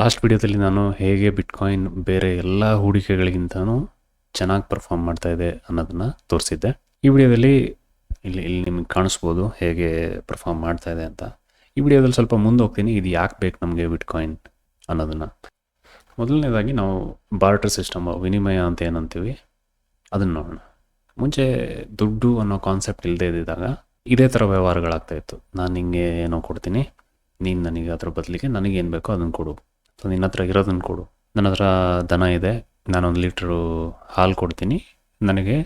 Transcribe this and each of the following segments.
Last ವಿಡಿಯೋದಲ್ಲಿ ನಾನು ಹೇಗೆ ಬಿಟ್ಕಾಯಿನ್ ಬೇರೆ ಎಲ್ಲ ಹೂಡಿಕೆಗಳಿಗಿಂತನೂ ಚೆನ್ನಾಗಿ ಪರ್ಫಾರ್ಮ್ ಮಾಡ್ತಾ ಇದೆ ಅನ್ನೋದನ್ನು ತೋರಿಸಿದ್ದೆ. ಈ ವಿಡಿಯೋದಲ್ಲಿ ಇಲ್ಲಿ ಇಲ್ಲಿ ನಿಮಗೆ ಕಾಣಿಸ್ಬೋದು ಹೇಗೆ ಪರ್ಫಾರ್ಮ್ ಮಾಡ್ತಾ ಇದೆ ಅಂತ. ಈ ವಿಡಿಯೋದಲ್ಲಿ ಸ್ವಲ್ಪ ಮುಂದೆ ಹೋಗ್ತೀನಿ, ಇದು ಯಾಕೆ ಬೇಕು ನಮಗೆ ಬಿಟ್ಕಾಯಿನ್ ಅನ್ನೋದನ್ನು. ಮೊದಲನೇದಾಗಿ ನಾವು ಬಾರ್ಟರ್ ಸಿಸ್ಟಮ್ ವಿನಿಮಯ ಅಂತ ಏನಂತೀವಿ, ಅದನ್ನು ನೋಡೋಣ. ಮುಂಚೆ ದುಡ್ಡು ಅನ್ನೋ ಕಾನ್ಸೆಪ್ಟ್ ಇಲ್ಲದೆ ಇದ್ದಿದ್ದಾಗ ಇದೇ ಥರ ವ್ಯವಹಾರಗಳಾಗ್ತಾ ಇತ್ತು. ನಾನು ನಿಂಗೆ ಏನೋ ಕೊಡ್ತೀನಿ, ನೀನು ನನಗೆ ಅದ್ರ ಬದಲಿಗೆ ನನಗೇನು ಬೇಕೋ ಅದನ್ನು ಕೊಡು. ಸೊ ನಿನ್ನ ಹತ್ರ ಇರೋದನ್ನು ಕೊಡು. ನನ್ನ ಹತ್ರ ದನ ಇದೆ. ನಾನೊಂದು ಲೀಟ್ರು ಹಾಲು ಕೊಡ್ತೀನಿ. ನನಗೆ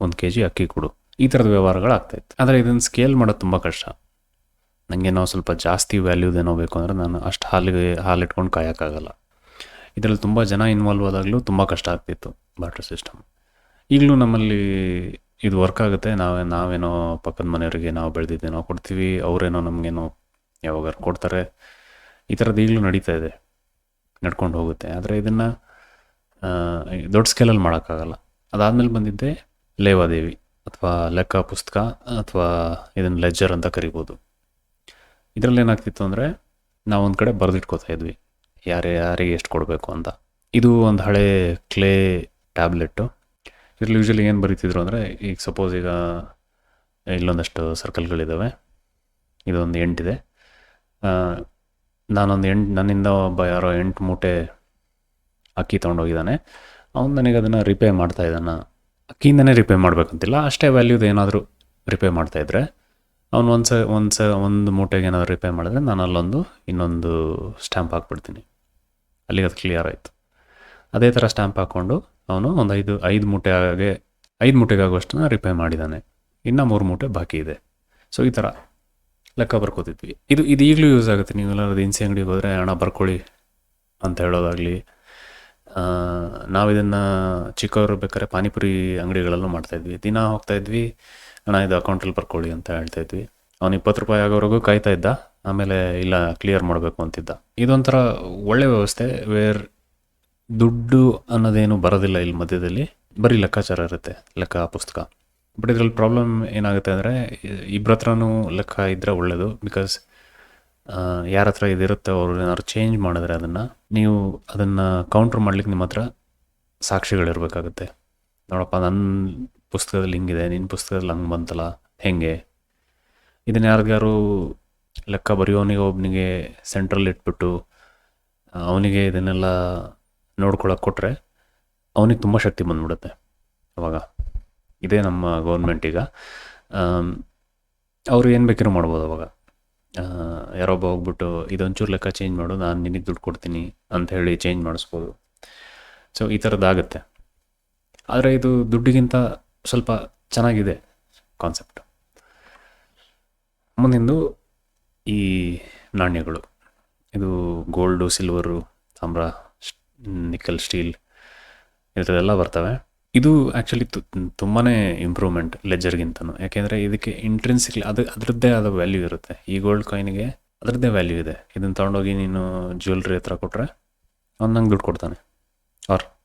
ಒಂದು ಕೆ ಜಿ ಅಕ್ಕಿ ಕೊಡು. ಈ ಥರದ ವ್ಯವಹಾರಗಳು ಆಗ್ತಾಯಿತ್ತು ಆದರೆ ಇದನ್ನು ಸ್ಕೇಲ್ ಮಾಡೋದು ತುಂಬ ಕಷ್ಟ. ನನಗೇನೋ ಸ್ವಲ್ಪ ಜಾಸ್ತಿ ವ್ಯಾಲ್ಯೂದೇನೋ ಬೇಕು ಅಂದರೆ ನಾನು ಅಷ್ಟು ಹಾಲಿಗೆ ಹಾಲು ಇಟ್ಕೊಂಡು ಕಾಯೋಕ್ಕಾಗಲ್ಲ. ಇದರಲ್ಲಿ ತುಂಬ ಜನ ಇನ್ವಾಲ್ವ್ ಆದಾಗಲೂ ತುಂಬ ಕಷ್ಟ ಆಗ್ತಿತ್ತು ಬಾಟ್ರ್ ಸಿಸ್ಟಮ್ ಈಗಲೂ ನಮ್ಮಲ್ಲಿ ಇದು ವರ್ಕ್ ಆಗುತ್ತೆ. ನಾವೇ, ನಾವೇನೋ ಪಕ್ಕದ ಮನೆಯವರಿಗೆ ನಾವು ಬೆಳೆದಿದ್ದೇನೋ ಕೊಡ್ತೀವಿ. ಅವರೇನೋ ನಮಗೇನೋ ಯಾವಾಗಾರು ಕೊಡ್ತಾರೆ. ಈ ಥರದ್ದು ಈಗಲೂ ನಡೀತಾ ಇದೆ. ನಡ್ಕೊಂಡು ಹೋಗುತ್ತೆ. ಆದರೆ ಇದನ್ನು ದೊಡ್ಡ ಸ್ಕೇಲಲ್ಲಿ ಮಾಡೋಕ್ಕಾಗಲ್ಲ. ಅದಾದಮೇಲೆ ಬಂದಿದ್ದೆ ಲೇವಾದೇವಿ ಅಥವಾ ಲೆಕ್ಕ ಪುಸ್ತಕ ಅಥವಾ ಇದನ್ನು ಲೆಜ್ಜರ್ ಅಂತ ಕರಿಬೋದು. ಇದರಲ್ಲಿ ಏನಾಗ್ತಿತ್ತು ಅಂದರೆ, ನಾವು ಒಂದು ಕಡೆ ಬರೆದಿಟ್ಕೋತಾ ಇದ್ವಿ. ಯಾರು, ಯಾರಿಗೆ ಎಷ್ಟು ಕೊಡಬೇಕು ಅಂತ. ಇದು ಒಂದು ಹಳೆ ಕ್ಲೇ ಟ್ಯಾಬ್ಲೆಟ್ಟು ಇದ್ರಲ್ಲಿ ಯೂಶಲಿ ಏನು ಬರೀತಿದ್ರು ಅಂದರೆ, ಈಗ ಸಪೋಸ್ ಈಗ ಇಲ್ಲೊಂದಷ್ಟು ಸರ್ಕಲ್ಗಳಿದ್ದಾವೆ ಇದೊಂದು ಎಂಟಿದೆ. ನಾನೊಂದು ಎಂಟು, ನನ್ನಿಂದ ಒಬ್ಬ ಯಾರೋ ಎಂಟು ಮೂಟೆ ಅಕ್ಕಿ ತೊಗೊಂಡೋಗಿದ್ದಾನೆ. ಅವ್ನು ನನಗೆ ಅದನ್ನು ರಿಪೇ ಮಾಡ್ತಾ ಇದ್ದಾನೆ. ಅಕ್ಕಿಯಿಂದನೇ ರಿಪೇ ಮಾಡಬೇಕಂತಿಲ್ಲ. ಅಷ್ಟೇ ವ್ಯಾಲ್ಯೂದು ಏನಾದರೂ ರಿಪೇ ಮಾಡ್ತಾಯಿದ್ರೆ ಅವ್ನು ಒಂದು ಸ ಒಂದು ಸ ಒಂದು ಮೂಟೆಗೆ ಏನಾದರೂ ರಿಪೇ ಮಾಡಿದ್ರೆ ನಾನು ಅಲ್ಲೊಂದು, ಇನ್ನೊಂದು ಸ್ಟ್ಯಾಂಪ್ ಹಾಕ್ಬಿಡ್ತೀನಿ. ಅಲ್ಲಿಗೆ ಅದು ಕ್ಲಿಯರ್ ಆಯಿತು. ಅದೇ ಥರ ಸ್ಟ್ಯಾಂಪ್ ಹಾಕ್ಕೊಂಡು ಅವನು ಒಂದು ಐದು ಐದು ಮೂಟೆ ಹಾಗೆ ಐದು ಮೂಟೆಗಾಗುವಷ್ಟನ್ನ ರಿಪೇ ಮಾಡಿದ್ದಾನೆ. ಇನ್ನು ಮೂರು ಮೂಟೆ ಬಾಕಿ ಇದೆ. ಸೊ ಈ ಥರ ಲೆಕ್ಕ ಬರ್ಕೋತಿದ್ವಿ. ಇದು ಇದು ಈಗಲೂ ಯೂಸ್ ಆಗುತ್ತೆ. ನೀವೆಲ್ಲರೂ ದಿನಸಿ ಅಂಗಡಿಗೆ ಹೋದರೆ ಹಣ ಬರ್ಕೊಳ್ಳಿ ಅಂತ ಹೇಳೋದಾಗಲಿ ನಾವಿದನ್ನು ಚಿಕ್ಕವರು ಬೇಕಾದ್ರೆ ಪಾನಿಪುರಿ ಅಂಗಡಿಗಳಲ್ಲೂ ಮಾಡ್ತಾಯಿದ್ವಿ. ದಿನ ಹೋಗ್ತಾಯಿದ್ವಿ ಹಣ ಇದು ಅಕೌಂಟಲ್ಲಿ ಬರ್ಕೊಳ್ಳಿ ಅಂತ ಹೇಳ್ತಾಯಿದ್ವಿ. ಅವ್ನು ಇಪ್ಪತ್ತು ರೂಪಾಯಿ ಆಗೋವರೆಗೂ ಕಾಯ್ತಾ ಇದ್ದ, ಆಮೇಲೆ ಇಲ್ಲ ಕ್ಲಿಯರ್ ಮಾಡಬೇಕು ಅಂತಿದ್ದ. ಇದೊಂಥರ ಒಳ್ಳೆ ವ್ಯವಸ್ಥೆ ವೇರ್ ದುಡ್ಡು ಅನ್ನೋದೇನು ಬರೋದಿಲ್ಲ ಇಲ್ಲಿ ಮಧ್ಯದಲ್ಲಿ, ಬರೀ ಲೆಕ್ಕಾಚಾರ ಇರುತ್ತೆ, ಲೆಕ್ಕ, ಪುಸ್ತಕ. ಬಟ್ ಇದರಲ್ಲಿ ಪ್ರಾಬ್ಲಮ್ ಏನಾಗುತ್ತೆ ಅಂದರೆ ಇಬ್ಬರ ಹತ್ರನೂ ಲೆಕ್ಕ ಇದ್ದರೆ ಒಳ್ಳೆಯದು ಬಿಕಾಸ್ ಯಾರ ಹತ್ರ ಇದಿರುತ್ತೆ ಅವರು ಏನಾದ್ರು ಚೇಂಜ್ ಮಾಡಿದ್ರೆ ಅದನ್ನು, ನೀವು ಅದನ್ನು ಕೌಂಟ್ರ್ ಮಾಡ್ಲಿಕ್ಕೆ ನಿಮ್ಮ ಹತ್ರ ಸಾಕ್ಷಿಗಳಿರಬೇಕಾಗುತ್ತೆ. ನೋಡಪ್ಪ ನನ್ನ ಪುಸ್ತಕದಲ್ಲಿ ಹಿಂಗಿದೆ ನಿನ್ನ ಪುಸ್ತಕದಲ್ಲಿ ಹಂಗೆ ಬಂತಲ್ಲ, ಹೆಂಗೆ? ಇದನ್ನು ಯಾರಿಗಾರು ಲೆಕ್ಕ ಬರೆಯೋನಿಗೆ ಒಬ್ಬನಿಗೆ ಸೆಂಟ್ರಲ್ಲಿ ಇಟ್ಬಿಟ್ಟು, ಅವನಿಗೆ ಇದನ್ನೆಲ್ಲ ನೋಡ್ಕೊಳಕ್ಕೆ ಕೊಟ್ಟರೆ ಅವನಿಗೆ ತುಂಬ ಶಕ್ತಿ ಬಂದ್ಬಿಡುತ್ತೆ ಅವಾಗ. ಇದೇ ನಮ್ಮ ಗೌರ್ಮೆಂಟ್ ಅವರು ಏನು ಬೇಕಿರೋ ಮಾಡ್ಬೋದು ಅವಾಗ. ಯಾರೊಬ್ಬ ಹೋಗ್ಬಿಟ್ಟು ಇದೊಂಚೂರು ಲೆಕ್ಕ ಚೇಂಜ್ ಮಾಡು, ನಾನು ನಿನಗೆ ದುಡ್ಡು ಕೊಡ್ತೀನಿ ಅಂತ ಹೇಳಿ ಚೇಂಜ್ ಮಾಡಿಸ್ಬೋದು. ಸೊ ಈ ಥರದ್ದಾಗುತ್ತೆ ಆದರೆ ಇದು ದುಡ್ಡಿಗಿಂತ ಸ್ವಲ್ಪ ಚೆನ್ನಾಗಿದೆ ಕಾನ್ಸೆಪ್ಟ್ ಮುಂದಿಂದು ಈ ನಾಣ್ಯಗಳು. ಇದು ಗೋಲ್ಡು ಸಿಲ್ವರು ತಾಮ್ರ ನಿಕ್ಕಲ್ ಸ್ಟೀಲ್ ಇಂಥದ್ದೆಲ್ಲ ಬರ್ತವೆ. ಇದು ಆ್ಯಕ್ಚುಲಿ ತುಂಬಾ ಇಂಪ್ರೂವ್ಮೆಂಟ್ ಲೆಜರ್ಗಿಂತನೂ ಯಾಕೆಂದರೆ ಇದಕ್ಕೆ ಇಂಟ್ರೆನ್ಸಿಕ್ಲಿ ಅದು ಅದರದ್ದೇ ಆದ ವ್ಯಾಲ್ಯೂ ಇರುತ್ತೆ. ಈ ಗೋಲ್ಡ್ ಕಾಯಿನ್ಗೆ ಅದರದ್ದೇ ವ್ಯಾಲ್ಯೂ ಇದೆ. ಇದನ್ನು ತೊಗೊಂಡೋಗಿ ನೀನು ಜ್ಯುವೆಲ್ರಿ ಹತ್ರ ಕೊಟ್ಟರೆ ಅವ್ನು ನಂಗೆ ದುಡ್ಡು ಕೊಡ್ತಾನೆ. ಅವ್ರು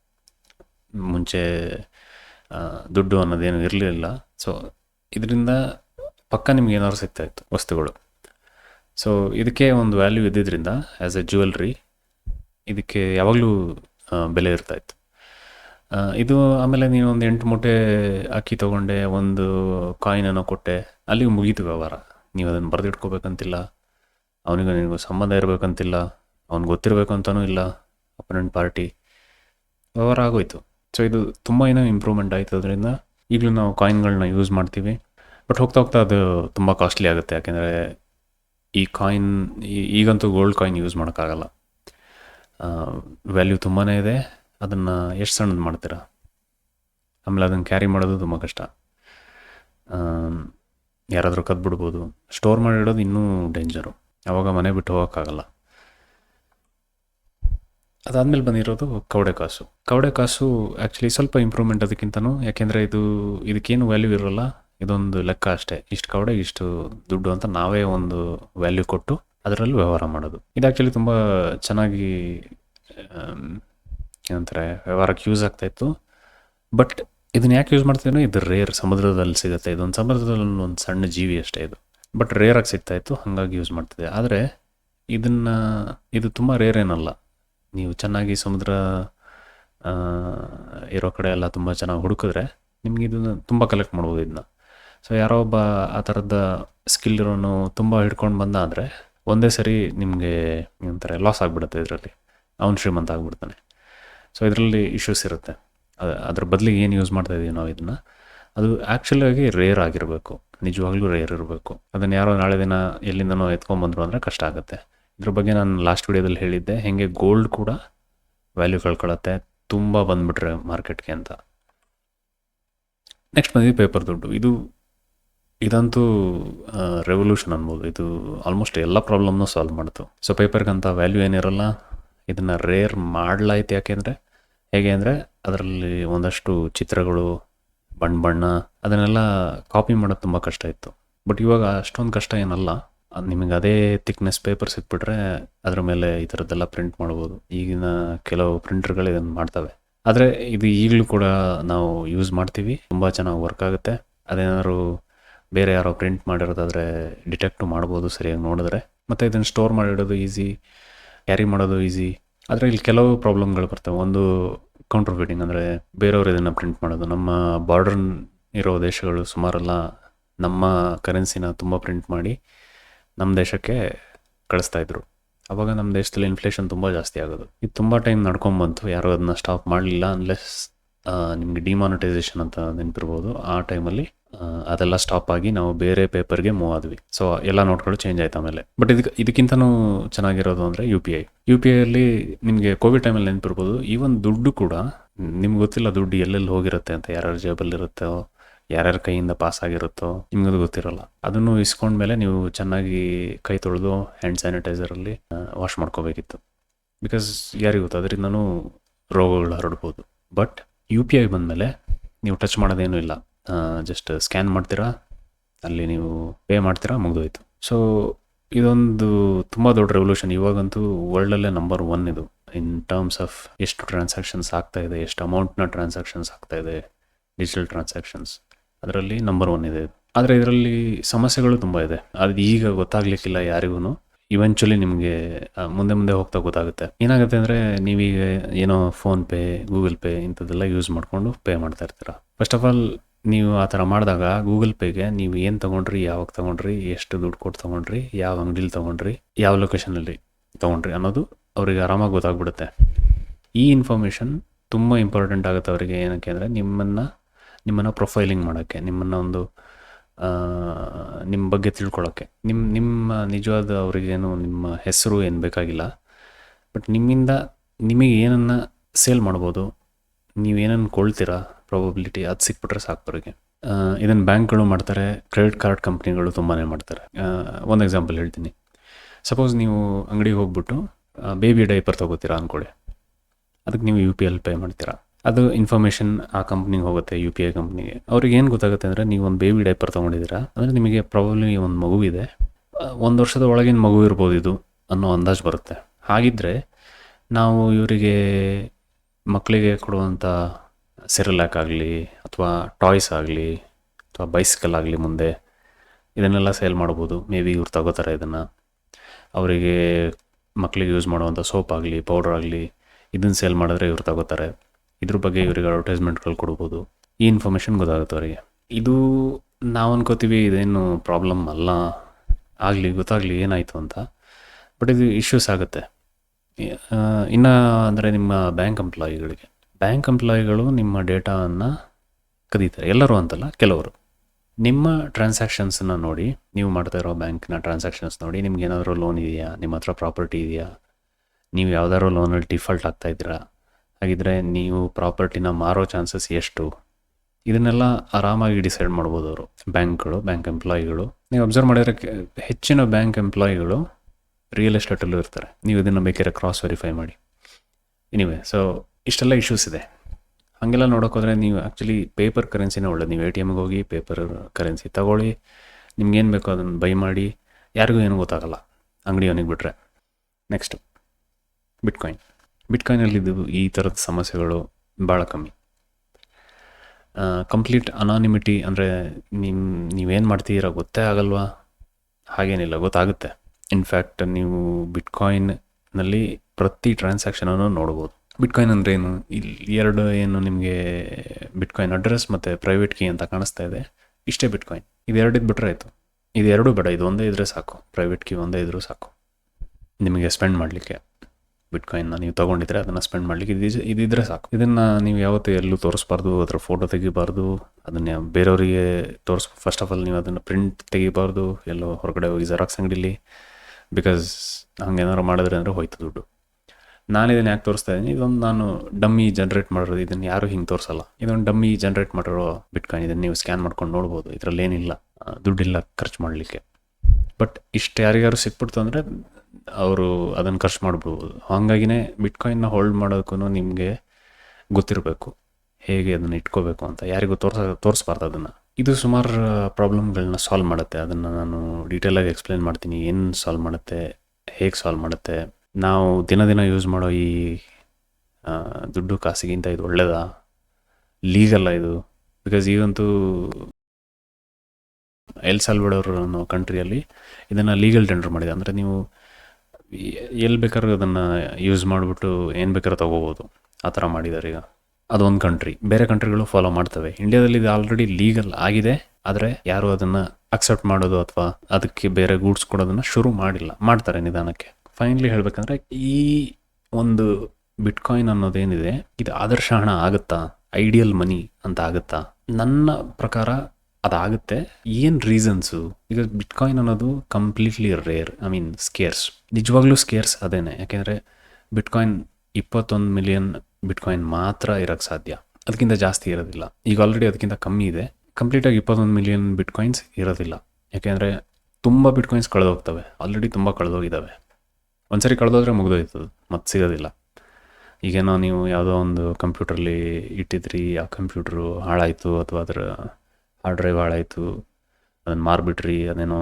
ಮುಂಚೆ ದುಡ್ಡು ಅನ್ನೋದೇನು ಇರಲಿಲ್ಲ. ಸೊ ಇದರಿಂದ ಪಕ್ಕ ನಿಮ್ಗೆ ಏನಾದ್ರು ಸಿಗ್ತಾಯಿತ್ತು ವಸ್ತುಗಳು. ಸೊ ಇದಕ್ಕೆ ಒಂದು ವ್ಯಾಲ್ಯೂ ಇದ್ದಿದ್ದರಿಂದ ಆ್ಯಸ್ ಎ ಜ್ಯುವೆಲ್ರಿ ಇದಕ್ಕೆ ಯಾವಾಗಲೂ ಬೆಲೆ ಇರ್ತಾ ಇತ್ತು. ಆ, ಇದು ಆಮೇಲೆ ನೀನು ಒಂದು ಎಂಟು ಮೂಟೆ ಅಕ್ಕಿ ತೊಗೊಂಡೆ, ಒಂದು ಕಾಯಿನನ್ನು ಕೊಟ್ಟೆ. ಅಲ್ಲಿಗೆ ಮುಗೀತು ವ್ಯವಹಾರ. ನೀವು ಅದನ್ನು ಬರೆದಿಟ್ಕೋಬೇಕಂತಿಲ್ಲ. ಅವನಿಗೂ ನಿನಗೂ ಸಂಬಂಧ ಇರಬೇಕಂತಿಲ್ಲ. ಅವ್ನಿಗೆ ಗೊತ್ತಿರಬೇಕು ಅಂತಲೂ ಇಲ್ಲ. Opponent party. ವ್ಯವಹಾರ ಆಗೋಯ್ತು. ಸೊ ಇದು ತುಂಬ ಏನೋ ಇಂಪ್ರೂವ್ಮೆಂಟ್ ಆಯಿತು. ಅದರಿಂದ ಈಗಲೂ ನಾವು ಕಾಯಿನ್ಗಳನ್ನ ಯೂಸ್ ಮಾಡ್ತೀವಿ. ಬಟ್ ಹೋಗ್ತಾ ಹೋಗ್ತಾ ಅದು ತುಂಬ ಕಾಸ್ಟ್ಲಿ ಆಗುತ್ತೆ. ಯಾಕೆಂದರೆ ಈ ಕಾಯಿನ್ ಈಗಂತೂ ಗೋಲ್ಡ್ ಕಾಯಿನ್ ಯೂಸ್ ಮಾಡೋಕ್ಕಾಗಲ್ಲ. ವ್ಯಾಲ್ಯೂ ತುಂಬಾ ಇದೆ. ಅದನ್ನು ಎಷ್ಟು ಸಣ್ಣದು ಮಾಡ್ತೀರಾ? ಆಮೇಲೆ ಅದನ್ನು ಕ್ಯಾರಿ ಮಾಡೋದು ತುಂಬ ಕಷ್ಟ. ಯಾರಾದರೂ ಕದ್ಬಿಡ್ಬೋದು. ಸ್ಟೋರ್ ಮಾಡಿಡೋದು ಇನ್ನೂ ಡೇಂಜರು ಆವಾಗ ಮನೆ ಬಿಟ್ಟು ಹೋಗೋಕ್ಕಾಗಲ್ಲ. ಅದಾದಮೇಲೆ ಬಂದಿರೋದು ಕವಡೆ ಕಾಸು. ಕವಡೆ ಕಾಸು ಆ್ಯಕ್ಚುಲಿ ಸ್ವಲ್ಪ ಇಂಪ್ರೂವ್ಮೆಂಟ್ ಅದಕ್ಕಿಂತನೂ, ಯಾಕೆಂದರೆ ಇದು, ಇದಕ್ಕೇನು ವ್ಯಾಲ್ಯೂ ಇರೋಲ್ಲ. ಇದೊಂದು ಲೆಕ್ಕ ಅಷ್ಟೇ. ಇಷ್ಟು ಕವಡೆ, ಇಷ್ಟು ದುಡ್ಡು ಅಂತ ನಾವೇ ಒಂದು ವ್ಯಾಲ್ಯೂ ಕೊಟ್ಟು ಅದರಲ್ಲಿ ವ್ಯವಹಾರ ಮಾಡೋದು. ಇದು ಆ್ಯಕ್ಚುಲಿ ತುಂಬ ಚೆನ್ನಾಗಿ ಏನಂತಾರೆ ವ್ಯವಹಾರಕ್ಕೆ ಯೂಸ್ ಆಗ್ತಾಯಿತ್ತು ಬಟ್ ಇದನ್ನ ಯಾಕೆ ಯೂಸ್ ಮಾಡ್ತೀನೋ ಇದು ರೇರ್ ಸಮುದ್ರದಲ್ಲಿ ಸಿಗುತ್ತೆ. ಇದೊಂದು ಸಮುದ್ರದಲ್ಲಿ ಒಂದು ಸಣ್ಣ ಜೀವಿ ಅಷ್ಟೇ ಇದು. ಬಟ್ ರೇರಾಗಿ ಸಿಗ್ತಾಯಿತ್ತು ಹಾಗಾಗಿ ಯೂಸ್ ಮಾಡ್ತಿದೆ ಆದರೆ ಇದನ್ನು, ಇದು ತುಂಬ ರೇರ್ ಏನಲ್ಲ. ನೀವು ಚೆನ್ನಾಗಿ ಸಮುದ್ರ ಇರೋ ಕಡೆ ಎಲ್ಲ ತುಂಬ ಚೆನ್ನಾಗಿ ಹುಡುಕಿದ್ರೆ ನಿಮ್ಗೆ ಇದನ್ನು ತುಂಬ ಕಲೆಕ್ಟ್ ಮಾಡ್ಬೋದು ಇದನ್ನ. ಸೊ ಯಾರೋ ಒಬ್ಬ ಆ ಥರದ ಸ್ಕಿಲ್ ಇರೋನು ತುಂಬ ಹಿಡ್ಕೊಂಡು ಬಂದ ಅಂದರೆ ಒಂದೇ ಸರಿ ನಿಮಗೆ ಏನಂತಾರೆ ಲಾಸ್ ಆಗಿಬಿಡುತ್ತೆ ಇದರಲ್ಲಿ. ಅವ್ನು ಶ್ರೀಮಂತ ಆಗಿಬಿಡ್ತಾನೆ. ಸೊ ಇದರಲ್ಲಿ ಇಶ್ಯೂಸ್ ಇರುತ್ತೆ. ಅದರ ಅದ್ರ ಬದಲಿಗೆ ಏನು ಯೂಸ್ ಮಾಡ್ತಾ ಇದೀವಿ ನಾವು ಇದನ್ನು? ಅದು ಆ್ಯಕ್ಚುಲಾಗಿ ರೇರ್ ಆಗಿರಬೇಕು. ನಿಜವಾಗ್ಲೂ ರೇರ್ ಇರಬೇಕು. ಅದನ್ನು ಯಾರೋ ನಾಳೆ ದಿನ ಎಲ್ಲಿಂದನೋ ಎತ್ಕೊಂಬಂದ್ರು ಅಂದರೆ ಕಷ್ಟ ಆಗುತ್ತೆ. ಇದ್ರ ಬಗ್ಗೆ ನಾನು ಲಾಸ್ಟ್ ವಿಡಿಯೋದಲ್ಲಿ ಹೇಳಿದ್ದೆ. ಹೇಗೆ ಗೋಲ್ಡ್ ಕೂಡ ವ್ಯಾಲ್ಯೂ ಕಳ್ಕೊಳ್ಳುತ್ತೆ ತುಂಬ ಬಂದ್ಬಿಟ್ರೆ ಮಾರ್ಕೆಟ್ಗೆ ಅಂತ. ನೆಕ್ಸ್ಟ್ ಬಂದಿದ್ದು ಪೇಪರ್ ದುಡ್ಡು. ಇದು, ಇದಂತೂ ರೆವಲ್ಯೂಷನ್ ಅನ್ಬೋದು. ಇದು ಆಲ್ಮೋಸ್ಟ್ ಎಲ್ಲ ಪ್ರಾಬ್ಲಮ್ನ ಸಾಲ್ವ್ ಮಾಡ್ತು. ಸೊ ಪೇಪರ್ಗಂತ ವ್ಯಾಲ್ಯೂ ಏನಿರಲ್ಲ, ಇದನ್ನು ರೇರ್ ಮಾಡಲಾಯ್ತು ಯಾಕೆಂದರೆ ಹೇಗೆ ಅಂದರೆ ಅದರಲ್ಲಿ ಒಂದಷ್ಟು ಚಿತ್ರಗಳು, ಬಣ್ಣ ಬಣ್ಣ, ಅದನ್ನೆಲ್ಲ ಕಾಪಿ ಮಾಡೋದು ತುಂಬ ಕಷ್ಟ ಇತ್ತು. ಬಟ್ ಇವಾಗ ಅಷ್ಟೊಂದು ಕಷ್ಟ ಏನಲ್ಲ. ಅದು ನಿಮಗೆ ಅದೇ ತಿಕ್ನೆಸ್ ಪೇಪರ್ ಸಿಕ್ಬಿಟ್ರೆ ಅದ್ರ ಮೇಲೆ ಈ ಥರದ್ದೆಲ್ಲ ಪ್ರಿಂಟ್ ಮಾಡ್ಬೋದು. ಈಗಿನ ಕೆಲವು ಪ್ರಿಂಟರ್ಗಳು ಇದನ್ನು ಮಾಡ್ತವೆ. ಆದರೆ ಇದು ಈಗಲೂ ಕೂಡ ನಾವು ಯೂಸ್ ಮಾಡ್ತೀವಿ. ತುಂಬ ಚೆನ್ನಾಗಿ ವರ್ಕ್ ಆಗುತ್ತೆ. ಅದೇನಾದ್ರು ಬೇರೆ ಯಾರೋ ಪ್ರಿಂಟ್ ಮಾಡಿರೋದಾದರೆ ಡಿಟೆಕ್ಟು ಮಾಡ್ಬೋದು ಸರಿಯಾಗಿ ನೋಡಿದ್ರೆ. ಮತ್ತು ಇದನ್ನು ಸ್ಟೋರ್ ಮಾಡಿಡೋದು ಈಸಿ ಕ್ಯಾರಿ ಮಾಡೋದು ಈಸಿ ಆದರೆ ಇಲ್ಲಿ ಕೆಲವು ಪ್ರಾಬ್ಲಮ್ಗಳು ಬರ್ತವೆ. ಒಂದು ಕೌಂಟರ್ ಫೀಡಿಂಗ್ ಅಂದರೆ ಬೇರೆಯವರು ಇದನ್ನು ಪ್ರಿಂಟ್ ಮಾಡೋದು. ನಮ್ಮ ಬಾರ್ಡರ್ ಇರೋ ದೇಶಗಳು ಸುಮಾರೆಲ್ಲ ನಮ್ಮ ಕರೆನ್ಸಿನ ತುಂಬ ಪ್ರಿಂಟ್ ಮಾಡಿ ನಮ್ಮ ದೇಶಕ್ಕೆ ಕಳಿಸ್ತಾ ಇದ್ರು. ಅವಾಗ ನಮ್ಮ ದೇಶದಲ್ಲಿ ಇನ್ಫ್ಲೇಷನ್ ತುಂಬ ಜಾಸ್ತಿ ಆಗೋದು. ಇದು ತುಂಬ ಟೈಮ್ ನಡ್ಕೊಂಬಂತು. ಯಾರೂ ಅದನ್ನ ಸ್ಟಾಪ್ ಮಾಡಲಿಲ್ಲ ಅನ್ಲೆಸ್ ನಿಮಗೆ ಡಿಮಾನಿಟೈಸೇಷನ್ ಅಂತ ನೆನಪಿರ್ಬೋದು. ಆ ಟೈಮಲ್ಲಿ ಅದೆಲ್ಲ ಸ್ಟಾಪ್ ಆಗಿ ನಾವು ಬೇರೆ ಪೇಪರ್ಗೆ ಮೂವ್ ಆದ್ವಿ. ಸೊ ಎಲ್ಲ ನೋಟ್ಗಳು ಚೇಂಜ್ ಆಯ್ತು ಆಮೇಲೆ. ಬಟ್ ಇದಕ್ಕೆ ಇದಕ್ಕಿಂತನೂ ಚೆನ್ನಾಗಿರೋದು ಅಂದರೆ U P I U P ಐಯಲ್ಲಿ ನಿಮಗೆ ಕೋವಿಡ್ ಟೈಮಲ್ಲಿ ನೆನಪಿರ್ಬೋದು. ಈವನ್ ದುಡ್ಡು ಕೂಡ, ನಿಮ್ಗೆ ಗೊತ್ತಿಲ್ಲ ದುಡ್ಡು ಎಲ್ಲೆಲ್ಲಿ ಹೋಗಿರುತ್ತೆ ಅಂತ ಯಾರ್ಯಾರ ಜೇಬಲ್ಲಿ ಇರುತ್ತೋ ಯಾರ್ಯಾರ ಕೈಯಿಂದ ಪಾಸ್ ಆಗಿರುತ್ತೋ, ನಿಮ್ಗದು ಗೊತ್ತಿರಲ್ಲ. ಅದನ್ನು ಇಸ್ಕೊಂಡ್ಮೇಲೆ ನೀವು ಚೆನ್ನಾಗಿ ಕೈ ತೊಳೆದು ಹ್ಯಾಂಡ್ ಸ್ಯಾನಿಟೈಸರಲ್ಲಿ ವಾಶ್ ಮಾಡ್ಕೋಬೇಕಿತ್ತು. ಬಿಕಾಸ್ ಯಾರಿಗೆ ಗೊತ್ತು, ಅದರಿಂದನೂ ರೋಗಗಳು ಹರಡ್ಬೋದು. ಬಟ್ ಯು ಪಿ ಐ ಬಂದಮೇಲೆ ನೀವು ಟಚ್ ಮಾಡೋದೇನೂ ಇಲ್ಲ. ಜಸ್ಟ್ ಸ್ಕ್ಯಾನ್ ಮಾಡ್ತೀರಾ? ಅಲ್ಲಿ ನೀವು ಪೇ ಮಾಡ್ತೀರಾ? ಮುಗಿದೋಯ್ತು. ಸೊ ಇದೊಂದು ತುಂಬ ದೊಡ್ಡ ರೆವಲ್ಯೂಷನ್ ಇವಾಗಂತೂ ವರ್ಲ್ಡಲ್ಲೇ ನಂಬರ್ ಒನ್ ಇದು. ಇನ್ ಟರ್ಮ್ಸ್ ಆಫ್ ಎಷ್ಟು ಟ್ರಾನ್ಸಾಕ್ಷನ್ಸ್ ಆಗ್ತಾ ಇದೆ, ಎಷ್ಟು ಅಮೌಂಟ್ನ ಟ್ರಾನ್ಸಾಕ್ಷನ್ಸ್ ಆಗ್ತಾ ಇದೆ ಡಿಜಿಟಲ್ ಟ್ರಾನ್ಸಾಕ್ಷನ್ಸ್ ಅದರಲ್ಲಿ ನಂಬರ್ ಒನ್ ಇದೆ. ಆದರೆ ಇದರಲ್ಲಿ ಸಮಸ್ಯೆಗಳು ತುಂಬ ಇದೆ. ಅದು ಈಗ ಗೊತ್ತಾಗ್ಲಿಕ್ಕಿಲ್ಲ ಯಾರಿಗೂ ಇವೆಂಚುಲಿ ನಿಮಗೆ ಮುಂದೆ ಮುಂದೆ ಹೋಗ್ತಾ ಗೊತ್ತಾಗುತ್ತೆ. ಏನಾಗುತ್ತೆ ಅಂದರೆ ನೀವೀಗ ಏನೋ ಫೋನ್ಪೇ ಗೂಗಲ್ ಪೇ ಇಂಥದ್ದೆಲ್ಲ ಯೂಸ್ ಮಾಡಿಕೊಂಡು ಪೇ ಮಾಡ್ತಾ ಇರ್ತೀರ. ಫಸ್ಟ್ ಆಫ್ ಆಲ್ ನೀವು ಆ ಥರ ಮಾಡಿದಾಗ ಗೂಗಲ್ ಪೇಗೆ ನೀವು ಏನು ತೊಗೊಂಡ್ರಿ, ಯಾವಾಗ ತೊಗೊಂಡ್ರಿ, ಎಷ್ಟು ದುಡ್ಡು ಕೊಟ್ಟು ತೊಗೊಂಡ್ರಿ, ಯಾವ ಅಂಗಡೀಲಿ ತೊಗೊಂಡ್ರಿ, ಯಾವ ಲೊಕೇಶನಲ್ಲಿ ತೊಗೊಂಡ್ರಿ ಅನ್ನೋದು ಅವರಿಗೆ ಆರಾಮಾಗಿ ಗೊತ್ತಾಗ್ಬಿಡುತ್ತೆ. ಈ ಇನ್ಫಾರ್ಮೇಷನ್ ತುಂಬ ಇಂಪಾರ್ಟೆಂಟ್ ಆಗುತ್ತೆ ಅವರಿಗೆ. ಏನಕ್ಕೆ ಅಂದರೆ ನಿಮ್ಮನ್ನು ನಿಮ್ಮನ್ನು ಪ್ರೊಫೈಲಿಂಗ್ ಮಾಡೋಕ್ಕೆ, ನಿಮ್ಮನ್ನು ಒಂದು ನಿಮ್ಮ ಬಗ್ಗೆ ತಿಳ್ಕೊಳ್ಳೋಕ್ಕೆ. ನಿಮ್ಮ ನಿಮ್ಮ ನಿಜವಾದ ಅವರಿಗೇನು ನಿಮ್ಮ ಹೆಸರು ಏನು ಬೇಕಾಗಿಲ್ಲ. ಬಟ್ ನಿಮ್ಮಿಂದ ನಿಮಗೆ ಏನನ್ನು ಸೇಲ್ ಮಾಡ್ಬೋದು ನೀವು ಏನನ್ನು ಕೊಳ್ತೀರಾ ಪ್ರಾಬಬಿಲಿಟಿ ಅದು ಸಿಕ್ಬಿಟ್ರೆ ಸಾಕು ಇದನ್ನು ಬ್ಯಾಂಕ್ಗಳು ಮಾಡ್ತಾರೆ ಕ್ರೆಡಿಟ್ ಕಾರ್ಡ್ ಕಂಪ್ನಿಗಳು ತುಂಬಾ ಮಾಡ್ತಾರೆ. ಒಂದು ಎಕ್ಸಾಂಪಲ್ ಹೇಳ್ತೀನಿ. ಸಪೋಸ್ ನೀವು ಅಂಗಡಿಗೆ ಹೋಗ್ಬಿಟ್ಟು ಬೇಬಿ ಡೈಪರ್ ತೊಗೋತೀರಾ ಅಂದ್ಕೊಳ್ಳಿ ಅದಕ್ಕೆ ನೀವು ಯು ಪಿ ಎಲ್ ಪೇ ಮಾಡ್ತೀರಾ. ಅದು ಇನ್ಫಾರ್ಮೇಷನ್ ಆ ಕಂಪ್ನಿಗೆ ಹೋಗುತ್ತೆ ಯು ಪಿ ಐ ಕಂಪ್ನಿಗೆ ಅವ್ರಿಗೆ ಏನು ಗೊತ್ತಾಗುತ್ತೆ ಅಂದರೆ, ನೀವು ಒಂದು ಬೇಬಿ ಡೈಪರ್ ತೊಗೊಂಡಿದ್ದೀರಾ, ಅಂದರೆ ನಿಮಗೆ ಪ್ರಾಬಬ್ಲಿ ಒಂದು ಮಗು ಇದೆ. ಒಂದು ವರ್ಷದ ಒಳಗಿನ ಮಗು ಇರ್ಬೋದು ಇದು ಅನ್ನೋ ಅಂದಾಜು ಬರುತ್ತೆ. ಹಾಗಿದ್ದರೆ ನಾವು ಇವರಿಗೆ ಮಕ್ಕಳಿಗೆ ಕೊಡುವಂಥ ಸೆರಲ್ಯಾಕ್ ಆಗಲಿ ಅಥವಾ ಟಾಯ್ಸ್ ಆಗಲಿ ಅಥವಾ ಬೈಸಿಕಲ್ ಆಗಲಿ ಮುಂದೆ ಇದನ್ನೆಲ್ಲ ಸೇಲ್ ಮಾಡ್ಬೋದು ಮೇ ಬಿ ಇವ್ರು ತಗೋತಾರೆ ಇದನ್ನು. ಅವರಿಗೆ ಮಕ್ಕಳಿಗೆ ಯೂಸ್ ಮಾಡುವಂಥ ಸೋಪ್ ಆಗಲಿ ಪೌಡರ್ ಆಗಲಿ ಇದನ್ನು ಸೇಲ್ ಮಾಡಿದ್ರೆ ಇವ್ರು ತಗೋತಾರೆ ಇದ್ರ ಬಗ್ಗೆ ಇವರಿಗೆ ಅಡ್ವರ್ಟೈಸ್ಮೆಂಟ್ಗಳು ಕೊಡ್ಬೋದು. ಈ ಇನ್ಫಾರ್ಮೇಷನ್ ಗೊತ್ತಾಗುತ್ತೆ ಅವರಿಗೆ. ಇದು ನಾವು ಅನ್ಕೋತೀವಿ ಇದೇನು ಪ್ರಾಬ್ಲಮ್ ಅಲ್ಲ. ಆಗಲಿ, ಗೊತ್ತಾಗಲಿ ಏನಾಯಿತು ಅಂತ. ಬಟ್ ಇದು ಇಶ್ಯೂಸ್ ಆಗುತ್ತೆ. ಇನ್ನು ಅಂದರೆ ನಿಮ್ಮ ಬ್ಯಾಂಕ್ ಎಂಪ್ಲಾಯಿಗಳಿಗೆ ಬ್ಯಾಂಕ್ ಎಂಪ್ಲಾಯಿಗಳು ನಿಮ್ಮ ಡೇಟಾವನ್ನು ಕದೀತಾರೆ. ಎಲ್ಲರೂ ಅಂತಲ್ಲ, ಕೆಲವರು. ನಿಮ್ಮ ಟ್ರಾನ್ಸಾಕ್ಷನ್ಸನ್ನು ನೋಡಿ, ನೀವು ಮಾಡ್ತಾ ಇರೋ ಬ್ಯಾಂಕ್ನ ಟ್ರಾನ್ಸಾಕ್ಷನ್ಸ್ ನೋಡಿ, ನಿಮ್ಗೆ ಏನಾದರೂ ಲೋನ್ ಇದೆಯಾ? ನಿಮ್ಮ ಹತ್ರ ಪ್ರಾಪರ್ಟಿ ಇದೆಯಾ? ನೀವು ಯಾವ್ದಾದ್ರು ಲೋನಲ್ಲಿ ಡಿಫಾಲ್ಟ್ ಆಗ್ತಾ ಇದ್ದೀರಾ? ಹಾಗಿದ್ರೆ ನೀವು ಪ್ರಾಪರ್ಟಿನ ಮಾರೋ ಚಾನ್ಸಸ್ ಎಷ್ಟು? ಇದನ್ನೆಲ್ಲ ಆರಾಮಾಗಿ ಡಿಸೈಡ್ ಮಾಡ್ಬೋದು ಅವರು. ಬ್ಯಾಂಕ್ಗಳು, ಬ್ಯಾಂಕ್ ಎಂಪ್ಲಾಯಿಗಳು. ನೀವು ಅಬ್ಸರ್ವ್ ಮಾಡಿದರೆ ಹೆಚ್ಚಿನ ಬ್ಯಾಂಕ್ ಎಂಪ್ಲಾಯಿಗಳು ರಿಯಲ್ ಎಸ್ಟೇಟಲ್ಲೂ ಇರ್ತಾರೆ. ನೀವು ಇದನ್ನು ಬೇಕಾದ್ರೆ ಕ್ರಾಸ್ ವೆರಿಫೈ ಮಾಡಿ. ಎನಿವೆ ಸೊ ಇಷ್ಟೆಲ್ಲ ಇಶ್ಯೂಸ್ ಇದೆ. ಹಾಗೆಲ್ಲ ನೋಡೋಕ್ಕೋದ್ರೆ ನೀವು ಆ್ಯಕ್ಚುಲಿ ಪೇಪರ್ ಕರೆನ್ಸಿನೇ ಒಳ್ಳೆ ನೀವು ಎ ಟಿ ಎಮ್ಗೆ ಹೋಗಿ ಪೇಪರ್ ಕರೆನ್ಸಿ ತಗೊಳ್ಳಿ. ನಿಮ್ಗೇನು ಬೇಕೋ ಅದನ್ನು ಬೈ ಮಾಡಿ. ಯಾರಿಗೂ ಏನೂ ಗೊತ್ತಾಗಲ್ಲ. ಅಂಗಡಿಯವನಿಗೆ ಬಿಟ್ಟರೆ ನೆಕ್ಸ್ಟು ಬಿಟ್ಕಾಯಿನ್ ಬಿಟ್ಕಾಯಿನಲ್ಲಿದ್ದು ಈ ಥರದ ಸಮಸ್ಯೆಗಳು ಭಾಳ ಕಮ್ಮಿ. ಕಂಪ್ಲೀಟ್ ಅನಾನಿಮಿಟಿ ಅಂದರೆ ನಿಮ್ಮ ನೀವೇನು ಮಾಡ್ತೀರಾ ಗೊತ್ತೇ ಆಗಲ್ವಾ? ಹಾಗೇನಿಲ್ಲ, ಗೊತ್ತಾಗುತ್ತೆ. ಇನ್ಫ್ಯಾಕ್ಟ್ ನೀವು ಬಿಟ್ಕಾಯಿನ್ನಲ್ಲಿ ಪ್ರತಿ ಟ್ರಾನ್ಸಾಕ್ಷನನ್ನು ನೋಡ್ಬೋದು. ಬಿಟ್ಕಾಯಿನ್ ಅಂದ್ರೆ ಏನು? ಇಲ್ಲಿ ಎರಡು ಏನು ನಿಮಗೆ ಬಿಟ್ಕಾಯಿನ್ ಅಡ್ರೆಸ್ ಮತ್ತು ಪ್ರೈವೇಟ್ ಕೀ ಅಂತ ಕಾಣಿಸ್ತಾ ಇದೆ. ಇಷ್ಟೇ ಬಿಟ್ಕಾಯಿನ್ ಇದೆರಡು ಬಿಟ್ಟರೆ ಆಯಿತು. ಇದೆರಡು ಬೇಡ. ಇದು ಒಂದೇ ಇದ್ದರೆ ಸಾಕು. ಪ್ರೈವೇಟ್ ಕೀ ಒಂದೇ ಇದ್ದರೂ ಸಾಕು. ನಿಮಗೆ ಸ್ಪೆಂಡ್ ಮಾಡಲಿಕ್ಕೆ ಬಿಟ್ಕಾಯಿನ್ನ ನೀವು ತೊಗೊಂಡಿದ್ರೆ ಅದನ್ನು ಸ್ಪೆಂಡ್ ಮಾಡಲಿಕ್ಕೆ ಇದು ಇದಿದ್ರೆ ಸಾಕು. ಇದನ್ನು ನೀವು ಯಾವತ್ತೂ ಎಲ್ಲೂ ತೋರಿಸ್ಬಾರ್ದು, ಅದರ ಫೋಟೋ ತೆಗಿಬಾರ್ದು, ಅದನ್ನು ಬೇರೆಯವರಿಗೆ ತೋರಿಸ್ ಫಸ್ಟ್ ಆಫ್ ಆಲ್ ನೀವು ಅದನ್ನು ಪ್ರಿಂಟ್ ತೆಗಿಬಾರ್ದು. ಎಲ್ಲೋ ಹೊರಗಡೆ ಹೋಗಿ ಜೆರಾಕ್ಸ್ ಅಂಗಡಿಲಿ. ಬಿಕಾಸ್ ಹಂಗೇನಾರು ಮಾಡಿದ್ರೆ ಅಂದರೆ ಹೋಯ್ತು ದುಡ್ಡು. ನಾನು ಇದನ್ನು ಯಾಕೆ ತೋರಿಸ್ತಾ ಇದ್ದೀನಿ ಇದೊಂದು ನಾನು ಡಮ್ಮಿ ಜನ್ರೇಟ್ ಮಾಡಿರೋದು. ಇದನ್ನು ಯಾರು ಹಿಂಗೆ ತೋರಿಸಲ್ಲ. ಇದೊಂದು ಡಮ್ಮಿ ಜನ್ರೇಟ್ ಮಾಡಿರೋ ಬಿಟ್ಕಾಯಿನ್ ಇದನ್ನು ನೀವು ಸ್ಕ್ಯಾನ್ ಮಾಡ್ಕೊಂಡು ನೋಡ್ಬೋದು. ಇದರಲ್ಲಿ ಏನಿಲ್ಲ. ದುಡ್ಡಿಲ್ಲ ಖರ್ಚು ಮಾಡಲಿಕ್ಕೆ. ಬಟ್ ಇಷ್ಟು ಯಾರಿಗಾರು ಸಿಕ್ಬಿಡ್ತು ಅಂದರೆ ಅವರು ಅದನ್ನು ಖರ್ಚು ಮಾಡ್ಬಿಡ್ಬೋದು. ಹಾಗಾಗಿನೇ ಬಿಟ್ಕಾಯಿನ್ನ ಹೋಲ್ಡ್ ಮಾಡೋದಕ್ಕೂ ನಿಮಗೆ ಗೊತ್ತಿರಬೇಕು. ಹೇಗೆ ಅದನ್ನು ಇಟ್ಕೋಬೇಕು ಅಂತ. ಯಾರಿಗೂ ತೋರ್ಸ, ತೋರಿಸ್ಬಾರ್ದು ಅದನ್ನು. ಇದು ಸುಮಾರು ಪ್ರಾಬ್ಲಮ್ಗಳನ್ನ ಸಾಲ್ವ್ ಮಾಡುತ್ತೆ. ಅದನ್ನು ನಾನು ಡೀಟೇಲಾಗಿ ಎಕ್ಸ್ಪ್ಲೇನ್ ಮಾಡ್ತೀನಿ. ಏನು ಸಾಲ್ವ್ ಮಾಡುತ್ತೆ? ಹೇಗೆ ಸಾಲ್ವ್ ಮಾಡುತ್ತೆ? ನಾವು ದಿನ ದಿನ ಯೂಸ್ ಮಾಡೋ ಈ ದುಡ್ಡು ಕಾಸಿಗಿಂತ ಇದು ಒಳ್ಳೆಯದಾ ಲೀಗಲ್ಲ ಇದು? ಬಿಕಾಸ್ ಈಗಂತೂ ಎಲ್ ಸಾಲ್ವಡೋರ್ ಅನ್ನೋ ಕಂಟ್ರಿಯಲ್ಲಿ ಇದನ್ನು ಲೀಗಲ್ ಟೆಂಡರ್ ಮಾಡಿದೆ. ಅಂದರೆ ನೀವು ಎಲ್ಲಿ ಬೇಕಾದ್ರೂ ಅದನ್ನು ಯೂಸ್ ಮಾಡಿಬಿಟ್ಟು ಏನು ಬೇಕಾದ್ರೂ ತೊಗೋಬೋದು. ಆ ಥರ ಮಾಡಿದ್ದಾರೆ ಈಗ. ಅದೊಂದು ಕಂಟ್ರಿ ಬೇರೆ ಕಂಟ್ರಿಗಳು ಫಾಲೋ ಮಾಡ್ತವೆ. ಇಂಡಿಯಾದಲ್ಲಿ ಇದು ಆಲ್ರೆಡಿ ಲೀಗಲ್ ಆಗಿದೆ. ಆದರೆ ಯಾರು ಅದನ್ನು ಅಕ್ಸೆಪ್ಟ್ ಮಾಡೋದು ಅಥವಾ ಅದಕ್ಕೆ ಬೇರೆ ಗೂಡ್ಸ್ ಕೊಡೋದನ್ನು ಶುರು ಮಾಡಿಲ್ಲ. ಮಾಡ್ತಾರೆ ನಿಧಾನಕ್ಕೆ. ಫೈನಲಿ ಹೇಳಬೇಕಂದ್ರೆ, ಈ ಒಂದು ಬಿಟ್ಕಾಯಿನ್ ಅನ್ನೋದೇನಿದೆ, ಇದು ಆದರ್ಶ ಹಣ ಆಗುತ್ತಾ? ಐಡಿಯಲ್ ಮನಿ ಅಂತ ಆಗುತ್ತಾ? ನನ್ನ ಪ್ರಕಾರ ಅದಾಗುತ್ತೆ. ಏನು ರೀಸನ್ಸು ಈಗ ಬಿಟ್ಕಾಯಿನ್ ಅನ್ನೋದು completely rare I mean scarce ನಿಜವಾಗ್ಲೂ ಸ್ಕೇರ್ಸ್ ಅದೇನೆ. ಯಾಕೆಂದರೆ ಬಿಟ್ಕಾಯಿನ್ ಇಪ್ಪತ್ತೊಂದು ಮಿಲಿಯನ್ ಬಿಟ್ಕಾಯಿನ್ ಮಾತ್ರ ಇರೋಕ್ಕೆ ಸಾಧ್ಯ. ಅದಕ್ಕಿಂತ ಜಾಸ್ತಿ ಇರೋದಿಲ್ಲ. ಈಗ ಆಲ್ರೆಡಿ ಅದಕ್ಕಿಂತ ಕಮ್ಮಿ ಇದೆ. ಕಂಪ್ಲೀಟಾಗಿ ಇಪ್ಪತ್ತೊಂದು ಮಿಲಿಯನ್ ಬಿಟ್ಕಾಯಿನ್ಸ್ ಇರೋದಿಲ್ಲ. ಯಾಕೆಂದರೆ ತುಂಬ ಬಿಟ್ಕಾಯಿನ್ಸ್ ಕಳೆದೋಗ್ತವೆ. ಆಲ್ರೆಡಿ ತುಂಬ ಕಳೆದೋಗಿದ್ದಾವೆ. ಒಂದ್ಸರಿ ಕಳೆದೋದ್ರೆ ಮುಗ್ದೋಯ್ತದ ಮತ್ತೆ ಸಿಗೋದಿಲ್ಲ. ಈಗೇನೋ ನೀವು ಯಾವುದೋ ಒಂದು ಕಂಪ್ಯೂಟ್ರಲ್ಲಿ ಇಟ್ಟಿದ್ರಿ, ಆ ಕಂಪ್ಯೂಟ್ರು ಹಾಳಾಯಿತು ಅಥವಾ ಅದರ ಹಾರ್ಡ್ ಡ್ರೈವ್ ಹಾಳಾಯಿತು ಅದನ್ನು ಮಾರ್ಬಿಟ್ರಿ, ಅದೇನೋ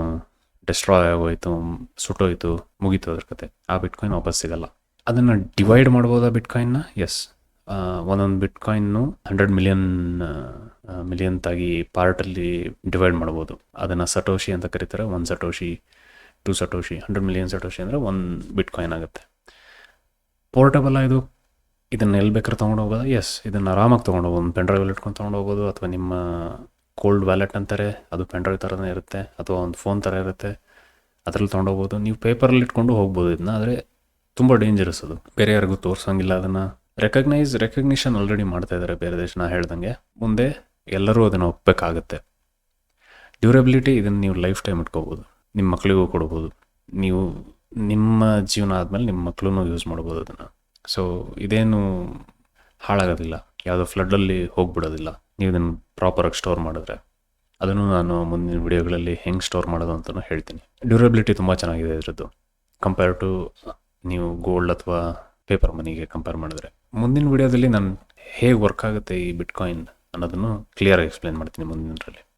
ಡೆಸ್ಟ್ರಾಯ್ ಆಗೋಯ್ತು, ಸುಟ್ಟೋಯ್ತು, ಮುಗೀತು ಅದ್ರ ಕತೆ. ಆ ಬಿಟ್ಕಾಯಿನ್ ವಾಪಸ್ ಸಿಗಲ್ಲ. ಅದನ್ನು ಡಿವೈಡ್ ಮಾಡ್ಬೋದಾ ಬಿಟ್ಕಾಯಿನ್ನ? ಎಸ್ ಒಂದೊಂದು ಬಿಟ್ಕಾಯಿನ್ನು ಹಂಡ್ರೆಡ್ ಮಿಲಿಯನ್ ಮಿಲಿಯನ್ ತಾಗಿ ಪಾರ್ಟಲ್ಲಿ ಡಿವೈಡ್ ಮಾಡ್ಬೋದು. ಅದನ್ನು ಸಟೋಶಿ ಅಂತ ಕರೀತಾರೆ, ಒಂದು satoshi to satoshi hundred million satoshi ಅಂದರೆ ಒಂದು ಬಿಟ್ಕಾಯಿನ್ ಆಗುತ್ತೆ. ಪೋರ್ಟಬಲ್ ಇದು? ಇದನ್ನು ಎಲ್ಲಿ ಬೇಕಾದ್ರೆ ತೊಗೊಂಡು ಹೋಗೋದು ಎಸ್ ಇದನ್ನು ಆರಾಮಾಗಿ ತೊಗೊಂಡು ಹೋಗೋದು ಒಂದು ಪೆನ್ಡ್ರೈವಲ್ಲಿ ಇಟ್ಕೊಂಡು ತೊಗೊಂಡು ಹೋಗೋದು ಅಥವಾ ನಿಮ್ಮ ಕೋಲ್ಡ್ ವ್ಯಾಲೆಟ್ ಅಂತಾರೆ, ಅದು ಪೆಂಡ್ರೈವ್ ಥರನೇ ಇರುತ್ತೆ. ಅಥವಾ ಒಂದು ಫೋನ್ ಥರ ಇರುತ್ತೆ. ಅದರಲ್ಲಿ ತೊಗೊಂಡೋಗ್ಬೋದು ನೀವು ಪೇಪರಲ್ಲಿ ಇಟ್ಕೊಂಡು ಹೋಗ್ಬೋದು ಇದನ್ನ. ಆದರೆ ತುಂಬ ಡೇಂಜರಸ್ ಅದು. ಬೇರೆ ಯಾರಿಗೂ ತೋರಿಸೋಂಗಿಲ್ಲ ಅದನ್ನು. ರೆಕಗ್ನೈಸ್ ರೆಕಗ್ನಿಷನ್ ಆಲ್ರೆಡಿ ಮಾಡ್ತಾ ಇದ್ದಾರೆ ಬೇರೆ ದೇಶ. ನಾ ಹೇಳ್ದಂಗೆ. ಮುಂದೆ ಎಲ್ಲರೂ ಅದನ್ನು ಒಪ್ಪಬೇಕಾಗುತ್ತೆ ಡ್ಯೂರೆಬಿಲಿಟಿ ಇದನ್ನು ನೀವು ಲೈಫ್ ಟೈಮ್ ಇಟ್ಕೋಬೋದು. ನಿಮ್ಮ ಮಕ್ಕಳಿಗೂ ಕೊಡ್ಬೋದು. ನೀವು ನಿಮ್ಮ ಜೀವನ ಆದಮೇಲೆ ನಿಮ್ಮ ಮಕ್ಕಳೂ ಯೂಸ್ ಮಾಡ್ಬೋದು ಅದನ್ನು. ಸೊ ಇದೇನು ಹಾಳಾಗೋದಿಲ್ಲ. ಯಾವುದೋ ಫ್ಲಡ್ಡಲ್ಲಿ ಹೋಗ್ಬಿಡೋದಿಲ್ಲ. ನೀವು ಇದನ್ನು ಪ್ರಾಪರಾಗಿ ಸ್ಟೋರ್ ಮಾಡಿದ್ರೆ. ಅದನ್ನು ನಾನು ಮುಂದಿನ ವಿಡಿಯೋಗಳಲ್ಲಿ ಹೆಂಗೆ ಸ್ಟೋರ್ ಮಾಡೋದು ಅಂತಲೂ ಹೇಳ್ತೀನಿ. ಡ್ಯೂರಬಿಲಿಟಿ ತುಂಬ ಚೆನ್ನಾಗಿದೆ ಇದರದ್ದು. ಕಂಪೇರ್ ಟು ನೀವು ಗೋಲ್ಡ್ ಅಥವಾ ಪೇಪರ್ ಮನಿಗೆ ಕಂಪೇರ್ ಮಾಡಿದ್ರೆ. ಮುಂದಿನ ವಿಡಿಯೋದಲ್ಲಿ ನಾನು ಹೇಗೆ ವರ್ಕ್ ಆಗುತ್ತೆ ಈ ಬಿಟ್ಕಾಯಿನ್ ಅನ್ನೋದನ್ನು ಕ್ಲಿಯರಾಗಿ ಎಕ್ಸ್ಪ್ಲೇನ್ ಮಾಡ್ತೀನಿ ಮುಂದಿನದರಲ್ಲಿ.